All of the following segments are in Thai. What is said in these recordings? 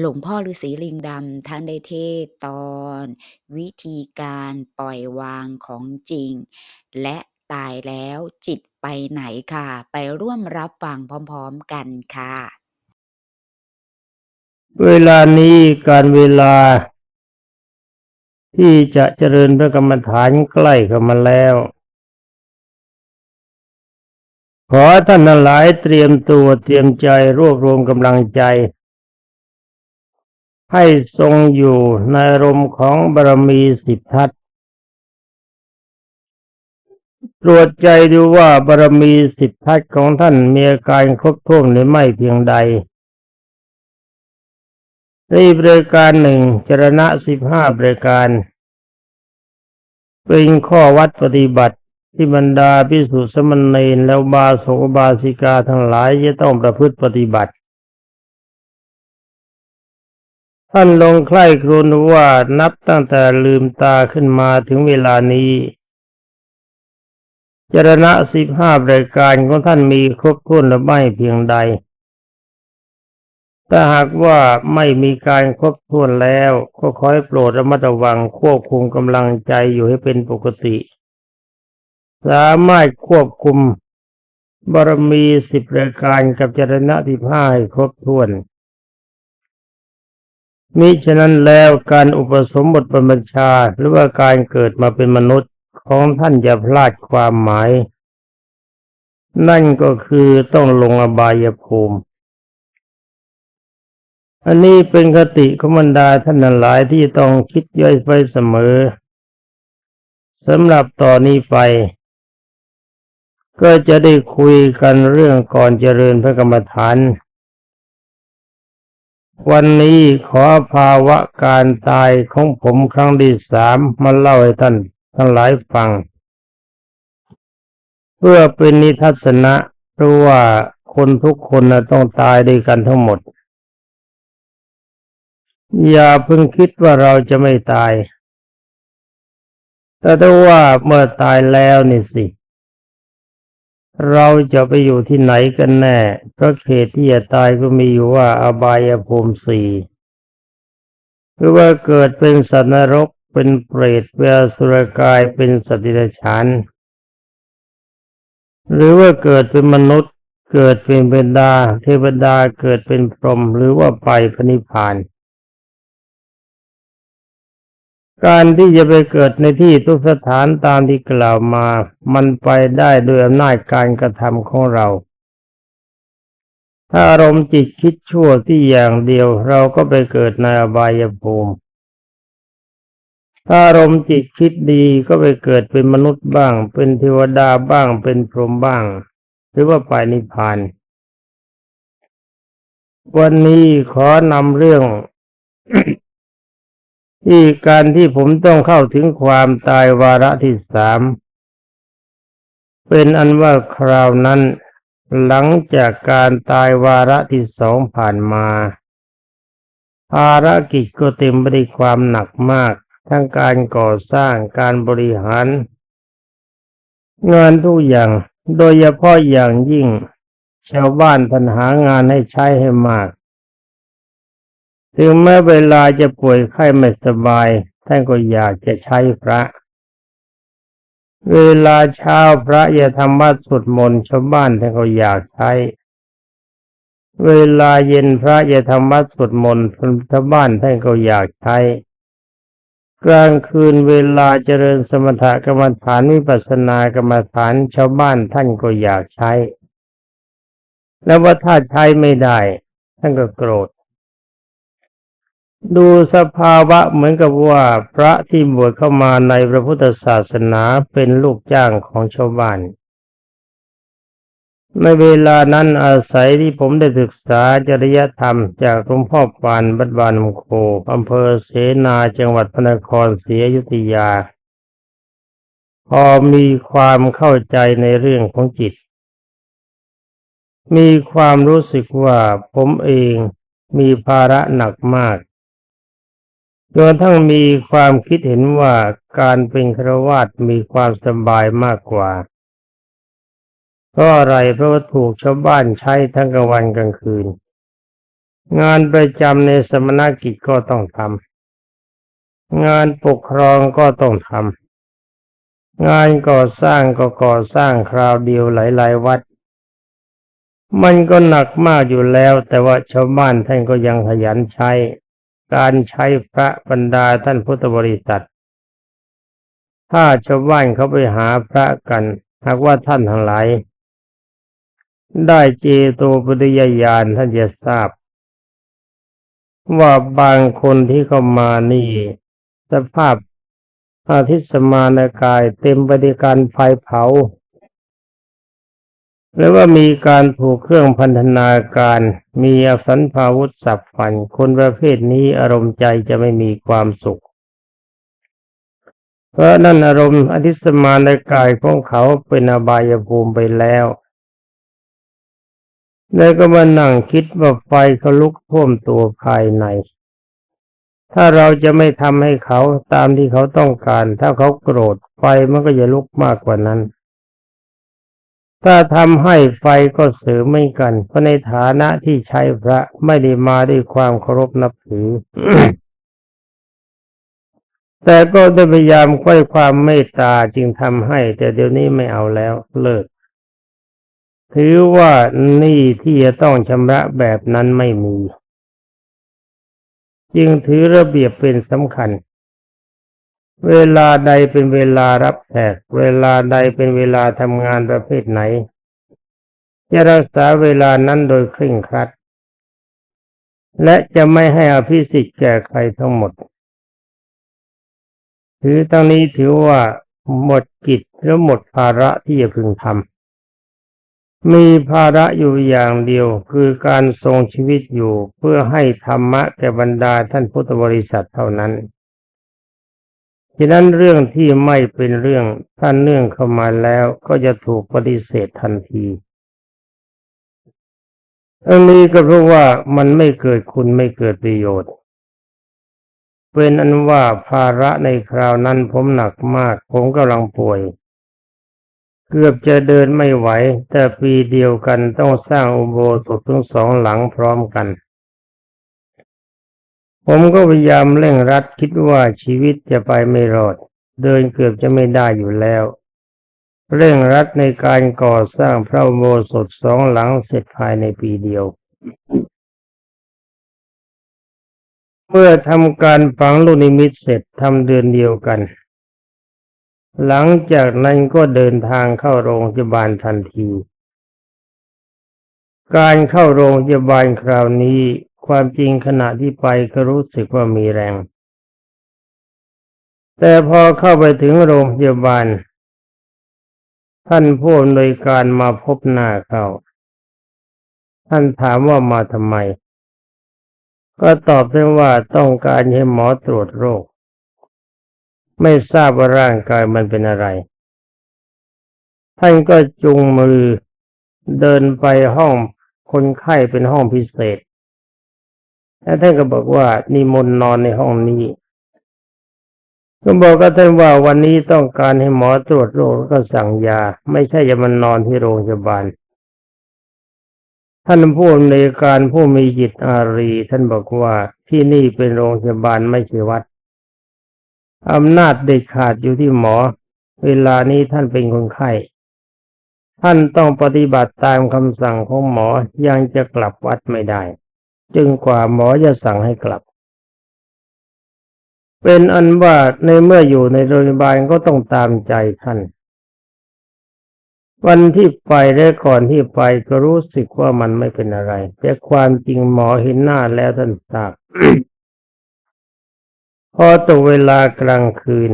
หลวงพ่อฤาษีลิงดำท่านได้เทศตอน วิธีการปล่อยวางของจริง และตายแล้วจิตไปไหนค่ะ ไปร่วมรับฟังพร้อมๆกันค่ะ เวลานี้การเวลา ที่จะเจริญพระกรรมฐานใกล้เข้ามาแล้ว ขอท่านหลายเตรียมตัวเตรียมใจรวบรวมกำลังใจ ให้ทรงอยู่ในรมของบารมีสิบทัศตรวจใจดูว่าบารมีสิบทัศของท่านมีอาการครบถ้วนหรือไม่เพียงใดในบริการหนึ่งจรณะสิบห้าบริการ เป็นข้อวัดปฏิบัติที่บรรดาพิสุสมณเณรและบาสกบาสิกาทั้งหลายจะต้องประพฤติปฏิบัติ ท่านลงใคร่ครวญว่านับตั้งแต่ลืมตาขึ้นมาถึงเวลานี้จรณะสิบห้ารายการของท่านมีครบถ้วนหรือไม่เพียงใด ถ้าหากว่าไม่มีการครบถ้วนแล้วก็ขอให้โปรดระมัดระวังควบคุมกำลังใจอยู่ให้เป็นปกติ สามารถควบคุมบารมีสิบรายการกับจรณะที่ห้าให้ครบถ้วน มิฉะนั้นแล้วการอุปสมบทบรรพชาหรือว่าการเกิดมาเป็นมนุษย์ของท่านอย่าพลาดความหมาย นั่นก็คือต้องลงอบายภูมิ อันนี้เป็นคติของบรรดาท่านหลายที่ต้องคิดย่อยไปเสมอสำหรับต่อนนี้ไป ก็จะได้คุยกันเรื่องก่อนเจริญพระกรรมฐาน วันนี้ขอภาวะการตายของผมครั้งที่สามมาเล่าให้ท่านทั้งหลายฟัง เพื่อเป็นนิทัศนะเพราะว่าคนทุกคนนะต้องตายด้วยกันทั้งหมด อย่าเพิ่งคิดว่าเราจะไม่ตาย แต่ถ้าว่าเมื่อตายแล้วนี่สิเเราจะไปอยู่ที่ไหนกันแน่เพราะเขตที่จะตายก็มีอยู่ว่าอบายภูมิสี่หรือว่าเกิดเป็นสัตว์นรกเป็นเปรตเป็นสุรกายเป็นสตว์ดิรัจฉานหรือว่าเกิดเป็นมนุษย์ เกิดเป็นเบดา เทวดาเกิดเป็นพรหมหรือว่าไปพระนิพพาน การที่จะไปเกิดในที่ทุกสถานตามที่กล่าวมา มันไปได้ด้วยอำนาจการกระทำของเรา ถ้าอารมณ์จิตคิดชั่วที่อย่างเดียวเราก็ไปเกิดในอบายภูมิ ถ้าอารมณ์จิตคิดดีก็ไปเกิดเป็นมนุษย์บ้าง เป็นเทวดาบ้าง เป็นพรหมบ้าง หรือว่าไปนิพพาน วันนี้ขอนำเรื่อง ที่การที่ผมต้องเข้าถึงความตายวาระที่สามเป็นอันว่าคราวนั้น หลังจากการตายวาระที่สองผ่านมา ภารกิจก็เต็มไปด้วยความหนักมาก ทั้งการก่อสร้างการบริหาร งานทุกอย่างโดยเฉพาะอย่างยิ่ง ชาวบ้านทันหางานให้ใช้ให้มาก ถึงแม้เวลาจะป่วยไข้ไม่สบาย ท่านก็อยากจะใช้พระ เวลาเช้าพระอย่าทำวัดสวดมนต์ชาวบ้านท่านก็อยากใช้ เวลาเย็นพระอย่าทำวัดสวดมนต์ชาวบ้านท่านก็อยากใช้ กลางคืนเวลาเจริญสมถกรรมฐานวิปัสสนากรรมฐานชาวบ้านท่านก็อยากใช้ แล้วว่าถ้าใช้ไม่ได้ ท่านก็โกรธ ดูสภาวะเหมือนกับว่าพระที่บวชเข้ามาในพระพุทธศาสนาเป็นลูกจ้างของชาวบ้าน ในเวลานั้นอาศัยที่ผมได้ศึกษาจริยธรรมจากหลวงพ่อปานบัดบานมโคอำเภอเสนาจังหวัดพระนครศรีอยุธยา พอมีความเข้าใจในเรื่องของจิต มีความรู้สึกว่าผมเองมีภาระหนักมาก จนทั้งมีความคิดเห็นว่าการเป็นครวาสมีความสบายมากกว่าเพราะอะไรเพราะว่าถูกชาวบ้านใช้ทั้งกลางวันกลางคืน งานประจำในสมณกิจก็ต้องทำงานปกครองก็ต้องทำงานก่อสร้างก็ก่อสร้างคราวเดียวหลายๆวัด มันก็หนักมากอยู่แล้ว แต่ว่าชาวบ้านท่านก็ยังขยันใช้ การใช้พระบรรดาท่านพุทธบริษัท ถ้าชาวบ้านเขาไปหาพระกันหากว่าท่านทั้งหลาย ได้เจโตปริยญาณท่านจะทราบ ว่าบางคนที่เข้ามานี่ สภาพอาทิสมานกายเต็มไปด้วยการไฟเผา หรือว่ามีการถูกเครื่องพันธนาการ มีอสันพาวุธสับฟัน คนประเภทนี้อารมณ์ใจจะไม่มีความสุข เพราะนั่นอารมณ์อธิสมานกายของเขาเป็นอบายภูมิไปแล้วแล้วก็มานั่งคิดว่าไฟเขาลุกท่วมตัวภายใน ถ้าเราจะไม่ทำให้เขาตามที่เขาต้องการ ถ้าเขาโกรธไฟมันก็จะลุกมากกว่านั้น ถ้าทำให้ไฟก็เสริมไม่กัน เพราะในฐานะที่ใช้พระไม่ได้มาด้วยความเคารพนับถือ แต่ก็ได้พยายามค่อยความเมตตาจึงทำให้ แต่เดี๋ยวนี้ไม่เอาแล้วเลิก ถือว่านี้ที่จะต้องชำระแบบนั้นไม่มี จึงถือระเบียบเป็นสำคัญ เวลาใดเป็นเวลารับแขกเวลาใดเป็นเวลาทำงานประเภทไหนจะรักษาเวลานั้นโดยเคร่งครัด และจะไม่ให้อภิสิทธิ์แก่ใครทั้งหมด ถือตั้งนี้ถือว่าหมดกิจและหมดภาระที่จะพึงทำ มีภาระอยู่อย่างเดียวคือการทรงชีวิตอยู่เพื่อให้ธรรมะแก่บรรดาท่านพุทธบริษัทเท่านั้น ฉะนั้นเรื่องที่ไม่เป็นเรื่องท่านเนื่องเข้ามาแล้วก็จะถูกปฏิเสธทันทีอันนี้ก็เพราะว่ามันไม่เกิดคุณไม่เกิดประโยชน์ เป็นอันว่าภาระในคราวนั้นผมหนักมาก ผมกำลังป่วย เกือบจะเดินไม่ไหว แต่ปีเดียวกันต้องสร้างอุโบสถทั้งสองหลังพร้อมกัน ผมก็พยายามเร่งรัดคิดว่าชีวิตจะไปไม่รอด เดินเกือบจะไม่ได้อยู่แล้ว เร่งรัดในการก่อสร้างพระโบสถสองหลังเสร็จภายในปีเดียว เมื่อทำการฝังลูกนิมิตเสร็จทำเดือนเดียวกัน หลังจากนั้นก็เดินทางเข้าโรงพยาบาลทันที การเข้าโรงพยาบาลคราวนี้ ความจริงขณะที่ไปก็รู้สึกว่ามีแรง แต่พอเข้าไปถึงโรงพยาบาล ท่านผู้อำนวยการมาพบหน้าเขาท่านถามว่ามาทำไม ก็ตอบได้ว่าต้องการให้หมอตรวจโรค ไม่ทราบว่าร่างกายมันเป็นอะไร ท่านก็จุงมือเดินไปห้องคนไข้เป็นห้องพิเศษ แล้วท่านก็บอกว่านิมนต์นอนในห้องนี้ ก็บอกกับท่านว่าวันนี้ต้องการให้หมอตรวจโรคแล้วก็สั่งยา ไม่ใช่จะมันนอนที่โรงพยาบาล ท่านผู้อำนวยการผู้มีจิตอารี ท่านบอกว่าที่นี่เป็นโรงพยาบาลไม่ใช่วัดอำนาจเด็ดขาดอยู่ที่หมอ เวลานี้ท่านเป็นคนไข้ท่านต้องปฏิบัติตามคำสั่งของหมอยังจะกลับวัดไม่ได้ จึงกว่าหมอจะสั่งให้กลับ เป็นอันว่าในเมื่ออยู่ในโรงพยาบาลก็ต้องตามใจท่าน วันที่ไปและก่อนที่ไปก็รู้สึกว่ามันไม่เป็นอะไร แต่ความจริงหมอเห็นหน้าแล้วท่านทราบพอตกเวลากลางคืน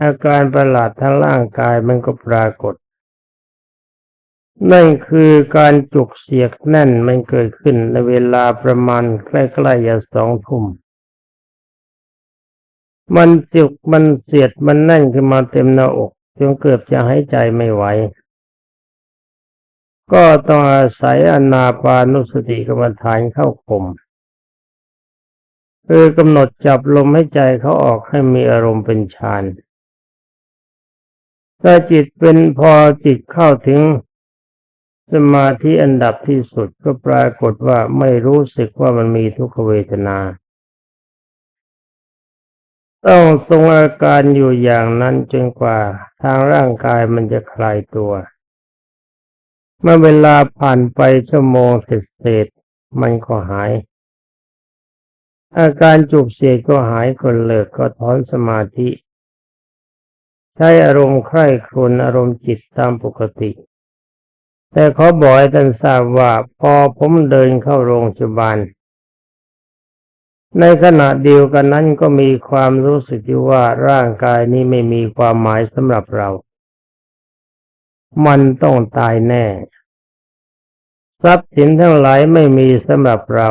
อาการประหลาดทางร่างกายมันก็ปรากฏ นั่นคือการจุกเสียกแน่นมันเกิดขึ้นในเวลาประมาณใกล้ๆจะสองทุ่ม มันจุกมันเสียดมันแน่นขึ้นมาเต็มหน้าอกจนเกือบจะหายใจไม่ไหว ก็ต้องอาศัยอนาปานุสติกรรมฐานเข้าข่มคือกำหนดจับลมให้ใจเขาออกให้มีอารมณ์เป็นฌานถ้าจิตเป็นพอจิตเข้าถึง สมาธิอันดับที่สุดก็ปรากฏว่าไม่รู้สึกว่ามันมีทุกขเวทนา ต้องทรงอาการอยู่อย่างนั้นจนกว่าทางร่างกายมันจะคลายตัว เมื่อเวลาผ่านไปชั่วโมงเศษๆมันก็หาย อาการจุกเสียก็หายคนเลิกก็ถอนสมาธิ ใช้อารมณ์ใคร่ครวญอารมณ์จิตตามปกติ แต่เขาบอกให้ท่านทราบว่าพอผมเดินเข้าโรงพยาบาล ในขณะเดียวกันนั้นก็มีความรู้สึกที่ว่าร่างกายนี้ไม่มีความหมายสำหรับเรา มันต้องตายแน่ ทรัพย์สินทั้งหลายไม่มีสำหรับเรา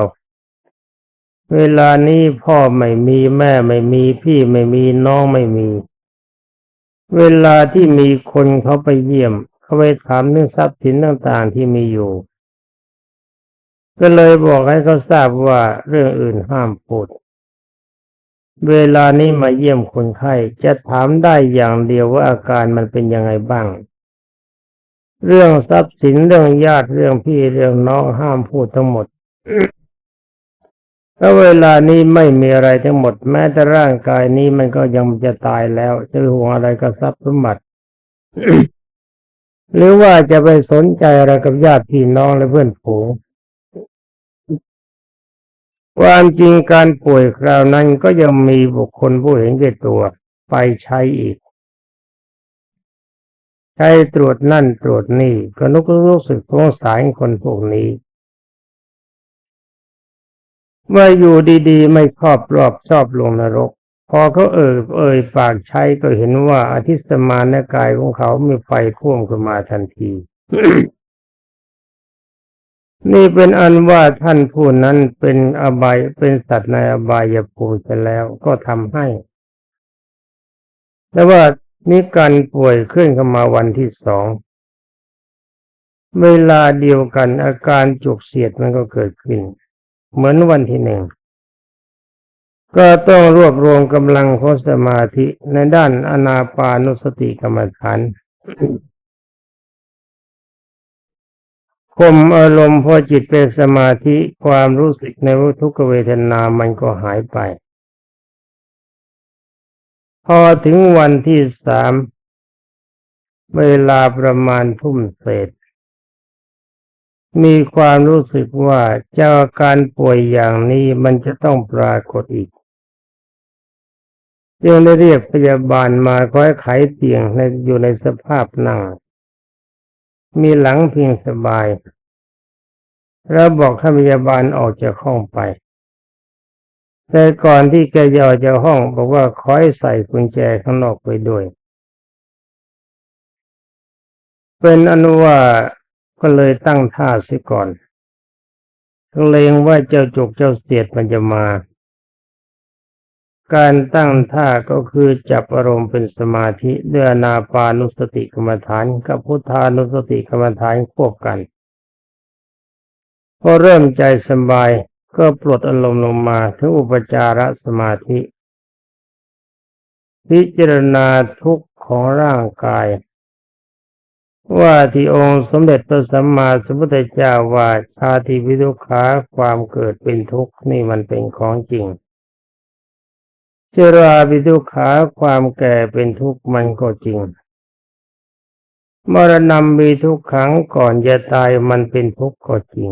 เวลานี้พ่อไม่มีแม่ไม่มีพี่ไม่มีน้องไม่มี เวลาที่มีคนเขาไปเยี่ยม เขาไปถามเรื่องทรัพย์สินต่างๆที่มีอยู่ ก็เลยบอกให้เขาทราบว่าเรื่องอื่นห้ามพูด เวลานี้มาเยี่ยมคนไข้จะถามได้อย่างเดียวว่าอาการมันเป็นยังไงบ้าง เรื่องทรัพย์สินเรื่องญาติเรื่องพี่เรื่องน้องห้ามพูดทั้งหมดแล้วเวลานี้ไม่มีอะไรทั้งหมด แม้แต่ร่างกายนี้มันก็ยังจะตายแล้วจะห่วงอะไรกับทรัพย์สมบัติ หรือว่าจะไปสนใจอะไรกับญาติพี่น้องและเพื่อนฝูงความจริงการป่วยคราวนั้นก็ยังมีบุคคลผู้เห็นแก่ตัวไปใช้อีก ใช้ตรวจนั่นตรวจนี่ก็นุกรู้สึกสงสารคนพวกนี้ เมื่ออยู่ดีๆ ไม่ชอบรอบชอบลงนรก พอเขาเอ่ยเอ่ยปากใช้ก็เห็นว่าอาทิสมานกายของเขามีไฟท่วมขึ้นมาทันที นี่เป็นอันว่าท่านผู้นั้นเป็นอบายเป็นสัตว์ในอบายภูมิไปแล้วก็ทำให้ แต่ว่านี่การป่วยขึ้นเข้ามาวันที่สองเวลาเดียวกันอาการจุกเสียดมันก็เกิดขึ้น เหมือนวันที่หนึ่ง ก็ต้องรวบรวมกำลังของสมาธิในด้านอนาปานุสติกรรมฐานข่มอารมณ์พอจิตเป็นสมาธิความรู้สึกในวัทุกเวทนามันก็หายไป พอถึงวันที่สามเวลาประมาณทุ่มเศษ มีความรู้สึกว่าเจ้าการป่วยอย่างนี้มันจะต้องปรากฏอีก จึงได้เรียกพยาบาลมาคอยไขเตียงในอยู่ในสภาพนั่ง มีหลังเพียงสบาย แล้วบอกให้พยาบาลออกจากห้องไปแต่ก่อนที่แกจะออกจากห้องบอกว่าขอให้ใส่กุญแจข้างนอกไปด้วย เป็นอนุว่าก็เลยตั้งท่าเสียก่อนเลงว่าเจ้าจุกเจ้าเสียดมันจะมา การตั้งท่าก็คือจับอารมณ์เป็นสมาธิด้วยนาปานุสติกรรมฐานกับพุทธานุสติกรรมฐานควบกัน พอเริ่มใจสบายก็ปลดอารมณ์ลงมาถึงอุปจารสมาธิ พิจารณาทุกข์ของร่างกาย ว่าที่องค์สมเด็จพระสัมมาสัมพุทธเจ้าว่าชาติวิทุขาความเกิดเป็นทุกข์นี่มันเป็นของจริง เจราวิทุขาความแก่เป็นทุกข์มันก็จริง มรณะมีทุกขังก่อนจะตายมันเป็นทุกข์ก็จริง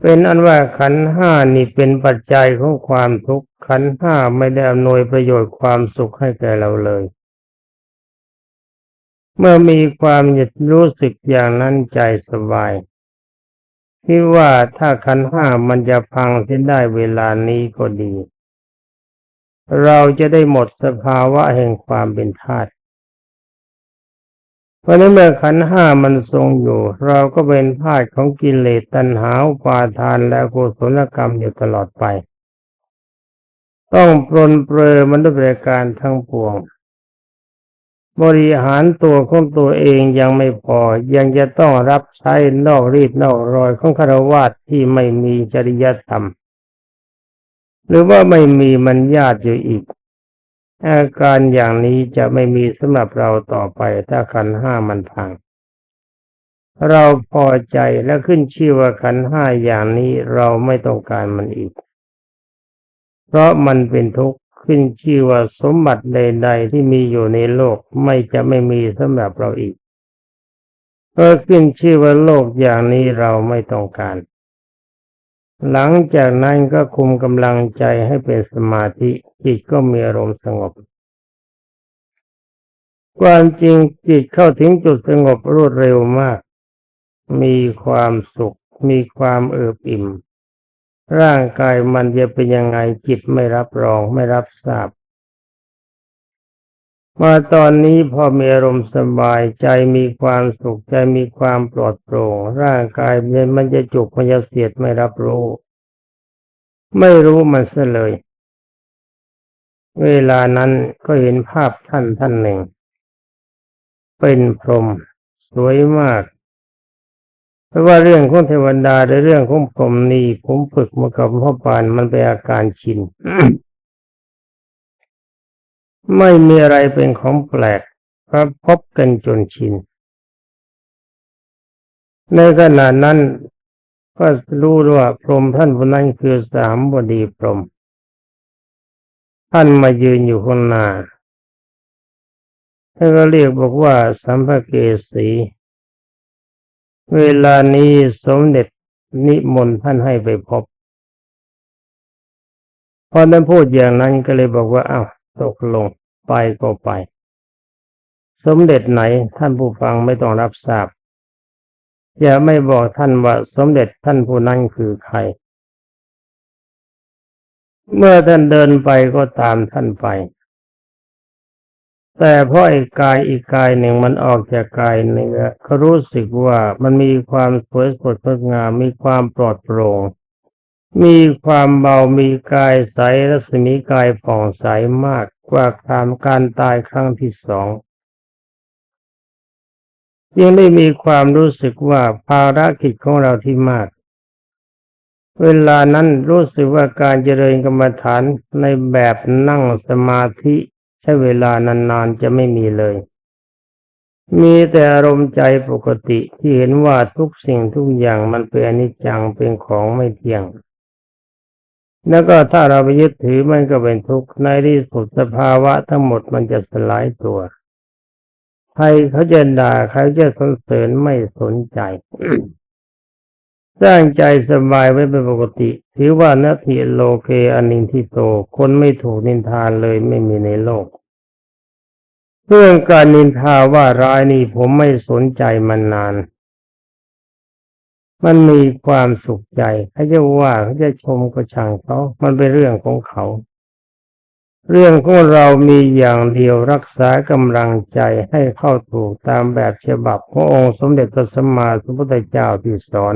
เป็นอันว่าขันธ์ห้านี่เป็นปัจจัยของความทุกข์ขันธ์ห้าไม่ได้อำนวยประโยชน์ความสุขให้แก่เราเลย เมื่อมีความหยุดรู้สึกอย่างนั้นใจสบายที่ว่าถ้าขันธ์ห้ามันจะพังที่ได้เวลานี้ก็ดี เราจะได้หมดสภาวะแห่งความเป็นธาตุเพราะนั้นเมื่อขันห้ามันทรงอยู่ เราก็เป็นธาตุของกิเลสตัณหาปาทานและกุศลกรรมอยู่ตลอดไป ต้องปรนเปรอมันด้วยประการทั้งปวง บริหารตัวของตัวเองยังไม่พอ ยังจะต้องรับใช้นอกรีดนอกรอยของคารวาสที่ไม่มีจริยธรรม หรือว่าไม่มีมัญญาติอยู่อีก อาการอย่างนี้จะไม่มีสำหรับเราต่อไปถ้าขันห้ามันพัง เราพอใจและขึ้นชื่อว่าขันห้าอย่างนี้เราไม่ต้องการมันอีก เพราะมันเป็นทุกข์ขึ้นชื่อว่าสมบัติใด ๆ ที่มีอยู่ในโลกไม่จะไม่มีสำหรับเราอีกเพราะขึ้นชื่อว่าโลกอย่างนี้เราไม่ต้องการ หลังจากนั้นก็คุมกำลังใจให้เป็นสมาธิจิตก็มีอารมณ์สงบ ความจริงจิตเข้าถึงจุดสงบรวดเร็วมาก มีความสุข มีความเอิบอิ่ม ร่างกายมันจะเป็นยังไงจิตไม่รับรองไม่รับทราบ มาตอนนี้พอมีอารมณ์สบายใจมีความสุขใจมีความปลอดโปร่ง ร่างกายเนมันจะจุกมันจะเสียดไม่รับรู้ ไม่รู้มันเสียเลย เวลานั้นก็เห็นภาพท่านท่านหนึ่ง เป็นพรหมสวยมากเพราะว่าเรื่องของเทวดาในเรื่องของพรหมนี่ผมฝึกมากับพ่อปานมันเป็นอาการชิน ไม่มีอะไรเป็นของแปลกเพราะพบกันจนชิน ในขณะนั้นก็รู้ว่าพรหมท่านผู้นั้นคือสามบดีพรหมท่านมายืนอยู่ข้างหน้าท่านก็เรียกบอกว่าสัมภเกสี เวลานี้สมเด็จนิมนต์ท่านให้ไปพบ พอท่านพูดอย่างนั้นก็เลยบอกว่าอ้าว ตกลงไปก็ไป สมเด็จไหนท่านผู้ฟังไม่ต้องรับทราบ อย่าไม่บอกท่านว่าสมเด็จท่านผู้นั้นคือใคร เมื่อท่านเดินไปก็ตามท่านไป แต่เพราะอีกกายอีกกายหนึ่งมันออกจากกายเนื้อเขารู้สึกว่ามันมีความสวยสดงดงามมีความปลอดโปร่ง มีความเบามีกายใสรัศมีกายผ่องใสมากกว่าตามการตายครั้งที่สองยังได้มีความรู้สึกว่าภารกิจของเราที่มาก เวลานั้นรู้สึกว่าการเจริญกรรมฐานในแบบนั่งสมาธิใช้เวลานานๆจะไม่มีเลย มีแต่อารมณ์ใจปกติที่เห็นว่าทุกสิ่งทุกอย่างมันเป็นอนิจจังเป็นของไม่เที่ยง แล้วก็ถ้าเราไปยึดถือมันก็เป็นทุกข์ในที่สุดสภาวะทั้งหมดมันจะสลายตัวใครเขาจะด่าใครจะสรรเสริญไม่สนใจสร้างใจสบายไว้เป็นปกติ ถือว่านาทีโลเกอันินทิโต คนไม่ถูกนินทานเลยไม่มีในโลก เรื่องการนินทาว่าร้ายนี่ผมไม่สนใจมันนาน มันมีความสุขใจเขาจะว่าเขาจะชมก็ช่างเขามันเป็นเรื่องของเขา เรื่องของเรามีอย่างเดียวรักษากำลังใจให้เข้าถูกตามแบบฉบับขององค์สมเด็จพระสัมมาสัมพุทธเจ้าที่สอน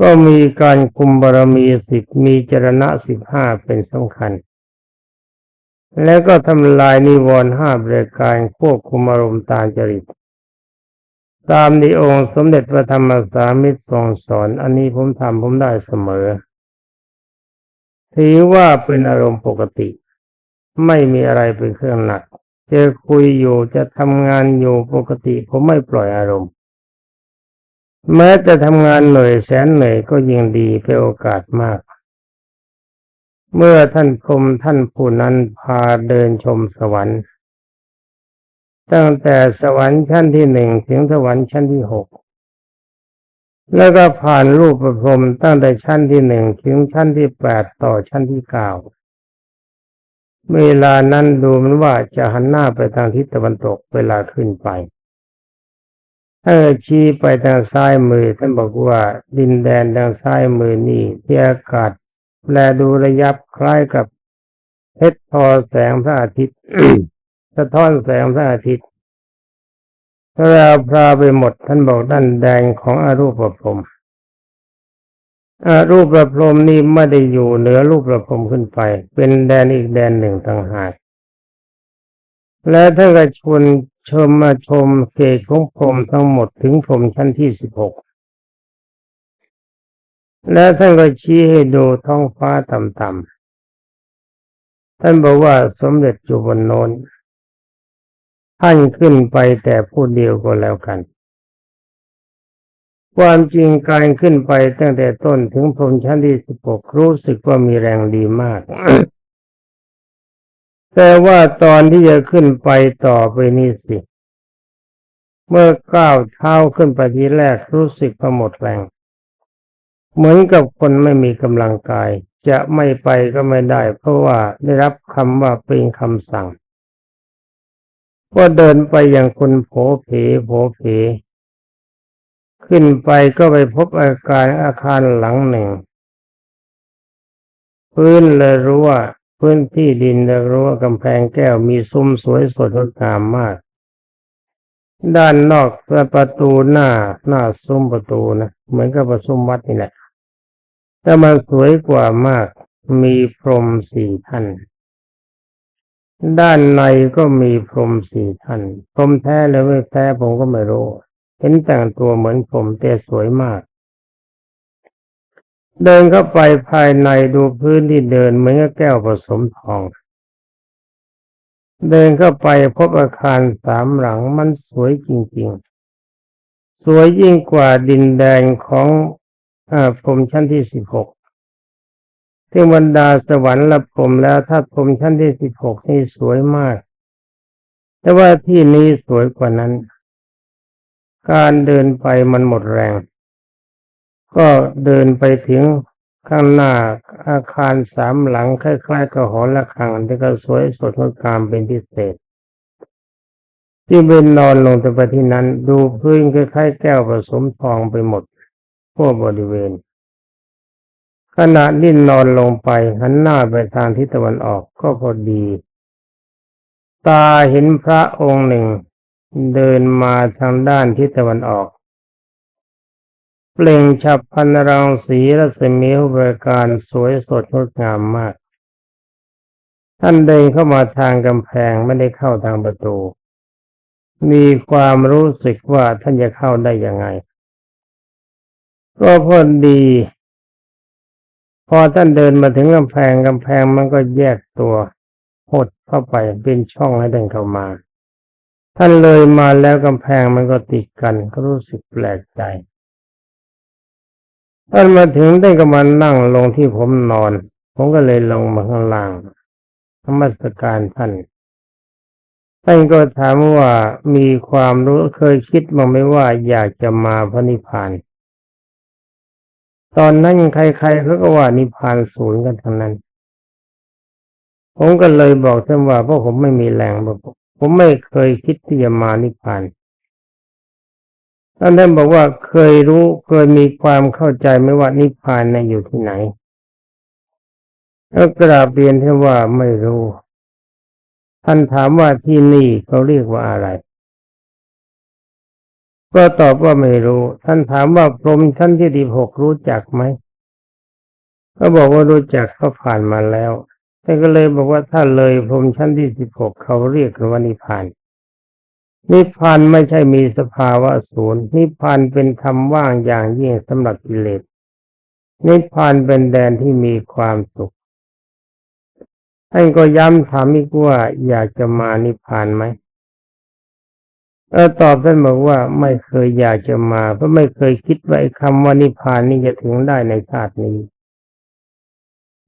ก็มีการคุมบารมีสิบมีจรณะสิบห้าเป็นสำคัญ แล้วก็ทำลายนิวรณ์ห้าบริการควบคุมอารมณ์ตามจริต ตามในองค์สมเด็จพระธรรมสามิตรทรงสอน อันนี้ผมทำผมได้เสมอ ถือว่าเป็นอารมณ์ปกติ ไม่มีอะไรเป็นเครื่องหนัก จะคุยอยู่จะทำงานอยู่ปกติ ผมไม่ปล่อยอารมณ์ แม้จะทำงานเหนื่อยแสนเหนื่อยก็ยิ่งดีเป็นโอกาสมาก เมื่อท่านพรมท่านผู้นั้นพาเดินชมสวรรค์ ตั้งแต่สวรรค์ชั้นที่หนึ่งถึงสวรรค์ชั้นที่หกแล้วก็ผ่านรูปประพรมตั้งแต่ชั้นที่หนึ่งถึงชั้นที่แปดต่อชั้นที่เก้าเวลานั้นดูมันว่าจะหันหน้าไปทางทิศตะวันตกเวลาขึ้นไปถ้าชี้ไปทางซ้ายมือท่านบอกว่าดินแดนทางซ้ายมือนี่ที่อากาศแลดูระยับคล้ายกับเพชรทอแสงพระอาทิตย์ สะท้อนแสงพระอาทิตย์พระราพราไปหมดท่านบอกด้านแดงของอรูปประพรมอรูปประพรมนี่ไม่ได้อยู่เหนือรูปประพรมขึ้นไป เป็นแดนอีกแดนหนึ่งต่างหากและท่านก็ชวนชมมาชมเขตของพรมทั้งหมดถึงพรมชั้นที่สิบหกและท่านก็ชี้ให้ดูท้องฟ้าต่ำๆท่านบอกว่าสมเด็จอยู่บนโน้น ท่านขึ้นไปแต่ผู้เดียวก็แล้วกัน ความจริงการขึ้นไปตั้งแต่ต้นถึงพรมชั้นที่สิบหกรู้สึกว่ามีแรงดีมาก แต่ว่าตอนที่จะขึ้นไปต่อไปนี่สิ เมื่อก้าวเท้าขึ้นไปทีแรกรู้สึกว่าหมดแรง เหมือนกับคนไม่มีกำลังกาย จะไม่ไปก็ไม่ได้ เพราะว่าได้รับคำว่าเป็นคำสั่ง ก็เดินไปอย่างคนโผเพโผเพขึ้นไปก็ไปพบอาการอาคารหลังหนึ่ง พื้นเลยรู้ว่าพื้นที่ดินเลยรู้ว่ากำแพงแก้วมีซุ้มสวยสดงดงามมาก ด้านนอกประตูหน้าหน้าซุ้มประตูนะเหมือนกับประซุ้มวัดนี่แหละแต่มันสวยกว่ามากมีพรมสี่ท่าน ด้านในก็มีพรหมสี่ท่านพรหมแท้หรือไม่แท้ผมก็ไม่รู้ เห็นแต่งตัวเหมือนผมแต่สวยมาก เดินเข้าไปภายในดูพื้นที่เดินเหมือนกับแก้วผสมทอง เดินเข้าไปพบอาคารสามหลังมันสวยจริงๆ สวยยิ่งกว่าดินแดนของอพรหมชั้นที่สิบหก ที่บรรดาสวรรค์ละพรมแล้วถ้าพรมชั้นที่สิบหกนี่สวยมาก แต่ว่าที่นี้สวยกว่านั้น การเดินไปมันหมดแรง ก็เดินไปถึงข้างหน้าอาคารสามหลังคล้ายๆกับหอระฆังที่ก็สวยสดงดงามเป็นพิเศษ ที่เป็นนอนลงไปที่นั้น ดูพื้นคล้ายๆแก้วผสมทองไปหมดทั่วบริเวณ ขณะนิ่นนอนลงไปหันหน้าไปทางทิศตะวันออกก็พอดี ตาเห็นพระองค์หนึ่ง เดินมาทางด้านทิศตะวันออก เปล่งฉับพันรังสีรัศมีบริการสวยสดงดงามมาก ท่านเดินเข้ามาทางกำแพงไม่ได้เข้าทางประตู มีความรู้สึกว่าท่านจะเข้าได้ยังไง ก็พอดี พอท่านเดินมาถึงกำแพงกำแพงมันก็แยกตัวหดเข้าไปเป็นช่องให้เดินเข้ามา ท่านเลยมาแล้วกำแพงมันก็ติดกันก็รู้สึกแปลกใจ ท่านมาถึงได้ก็มานั่งลงที่ผมนอน ผมก็เลยลงมาข้างล่างธรรมสการท่าน ท่านก็ถามว่ามีความรู้เคยคิดมาไหมว่าอยากจะมาพระนิพพาน ตอนนั้นใครๆเขาก็ว่านิพพานศูนย์กันทั้งนั้น ผมก็เลยบอกท่านว่าเพราะผมไม่มีแรงบอกผมไม่เคยคิดที่จะมานิพพานท่านท่านบอกว่าเคยรู้เคยมีความเข้าใจไหมว่านิพพานน่ะอยู่ที่ไหนแล้วกราบเรียนท่านว่าไม่รู้ ท่านถามว่าที่นี่เขาเรียกว่าอะไร ก็ตอบว่าไม่รู้ ท่านถามว่าพรหมชั้นที่ดีหกรู้จักไหมก็บอกว่ารู้จักเขาผ่านมาแล้วท่านก็เลยบอกว่าถ้าเลยพรหมชั้นที่สิบหกเขาเรียกว่านิพพานนิพพานไม่ใช่มีสภาวะศูนย์นิพพานเป็นธรรมว่างอย่างยิ่งสำหรับกิเลสนิพพานเป็นแดนที่มีความสุขท่านก็ย้ำถามอีกว่าอยากจะมานิพพานไหม เออตอบท่านบอกว่าไม่เคยอยากจะมา เพราะไม่เคยคิดว่าไอ้คำว่านิพพานนี่จะถึงได้ในชาตินี้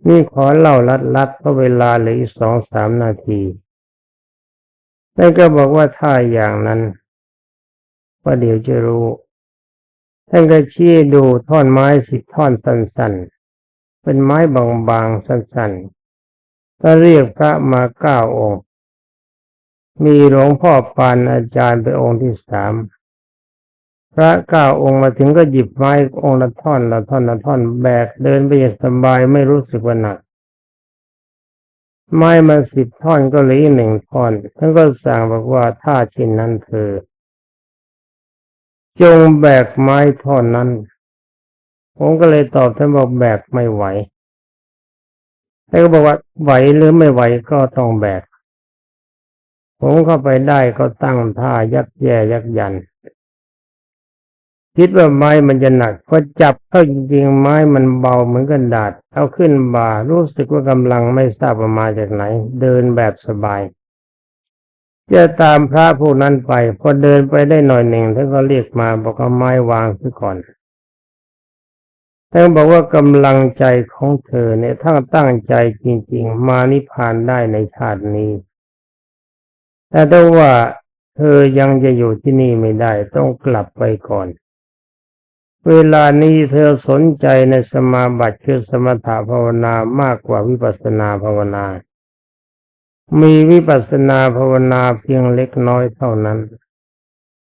นี่ขอเล่าลัดๆเพราะเวลาเหลืออีกสองสามนาทีท่นก็บอกว่าถ้าอย่างนั้นว่าเดี๋ยวจะรู้ ท่านก็ชี้ดูท่อนไม้สิบท่อนสั้นๆ เป็นไม้บางๆสั้นๆก็เรียกพระมาเก้าองค์ มีหลวงพ่อปานอาจารย์เป็นองค์ที่สามพระเก้าองค์มาถึงก็หยิบไม้องค์ละท่อนละท่อนละท่อนแบกเดินไปอย่างสบายไม่รู้สึกว่าหนัก ไม้มาสิบท่อนก็เหลือหนึ่งท่อนท่านก็สั่งบอกว่าถ้าเช่นนั้นเธอ จงแบกไม้ท่อนนั้น ผมก็เลยตอบท่านบอกแบกไม่ไหวท่านก็บอกว่าไหวหรือไม่ไหวก็ต้องแบก ผมเข้าไปได้ก็ตั้งท่ายักแย่ยักยัน คิดว่าไม้มันจะหนักพอจับเข้าจริงๆ ไม้มันเบาเหมือนกันดาษ เอาขึ้นบ่ารู้สึกว่ากำลังไม่ทราบว่ามาจากไหน เดินแบบสบายจะตามพระผู้นั้นไป พอเดินไปได้หน่อยหนึ่งท่านก็เรียกมาบอกเอาไม้วางซะก่อนท่านบอกว่ากำลังใจของเธอเนี่ยถ้าตั้งใจจริง ๆ มานิพพานได้ในชาตินี้ แต่ถ้าว่าเธอยังจะอยู่ที่นี่ไม่ได้ต้องกลับไปก่อน เวลานี้เธอสนใจในสมาบัติคือสมถภาวนามากกว่าวิปัสสนาภาวนา มีวิปัสสนาภาวนาเพียงเล็กน้อยเท่านั้นฉะ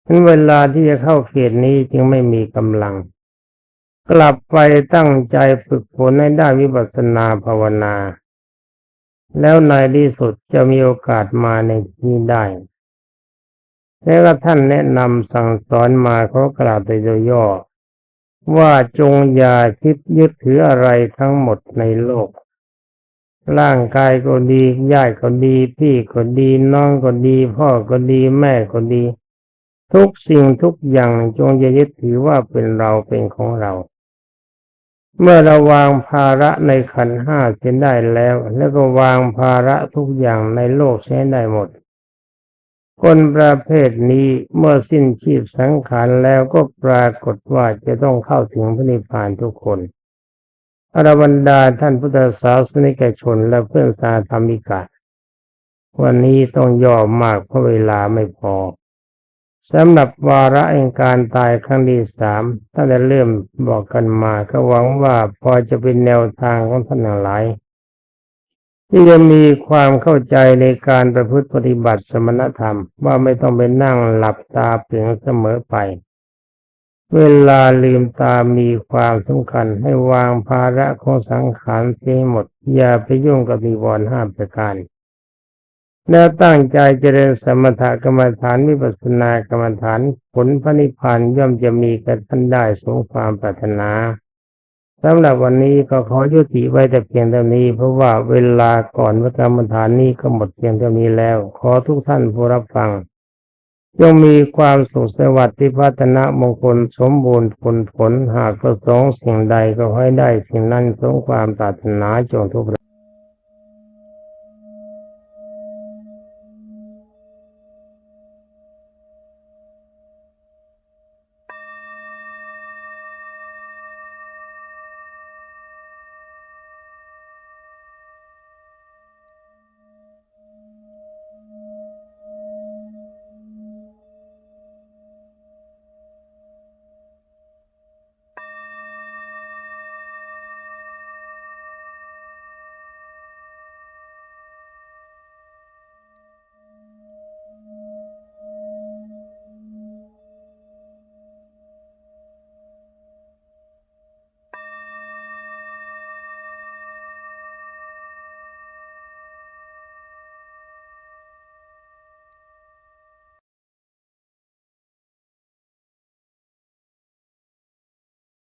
นั้นเวลาที่จะเข้าเขตนี้จึงไม่มีกำลัง กลับไปตั้งใจฝึกฝนให้ได้วิปัสสนาภาวนา แล้วในที่สุดจะมีโอกาสมาในที่นี้ได้ แล้วก็ท่านแนะนำสั่งสอนมาเขากล่าวโดยย่อว่าจงอย่าคิดยึดถืออะไรทั้งหมดในโลก ร่างกายก็ดีญาติก็ดี พี่ก็ดี น้องก็ดี พ่อก็ดีแม่ก็ดี ทุกสิ่งทุกอย่างจงอย่ายึดถือว่าเป็นเราเป็นของเรา เมื่อเราวางภาระในขันห้าเสียได้แล้ว แล้วก็วางภาระทุกอย่างในโลกใช้ได้หมด คนประเภทนี้เมื่อสิ้นชีพสังขารแล้วก็ปรากฏว่าจะต้องเข้าถึงพระนิพพานทุกคนอรบรรดาท่านพุทธศาสนิกชนและเพื่อนสาธรรมิกาวันนี้ต้องย่อมากเพราะเวลาไม่พอ สำหรับวาระแห่งการตายครั้งที่สามตั้งแต่เริ่มบอกกันมาก็หวังว่าพอจะเป็นแนวทางของท่านหลาย ที่จะมีความเข้าใจในการประพฤติปฏิบัติสมณธรรมว่าไม่ต้องไปนั่งหลับตาเพียงเสมอไป เวลาลืมตามีความสำคัญให้วางภาระของสังขารเสียให้หมด อย่าไปยุ่งกับนิวรณ์ห้าประการ แล้วตั้งใจเจริญสมถกรรมฐานวิปัสสนากรรมฐานผลพระนิพพานย่อมจะมีกับท่านได้สมความปรารถนาสำหรับวันนี้ก็ขอยุติไว้แต่เพียงเท่านี้ เพราะว่าเวลาก่อนวักรรมฐานนี้ก็หมดเพียงเท่านี้แล้ว ขอทุกท่านผู้รับฟังจงมีความสุขสวัสดิ์ที่พัฒนามงคลสมบูรณ์ผลผลหากประสงค์สิ่งใดก็ให้ได้สิ่งนั้นสมความปรารถนาจงทุกประ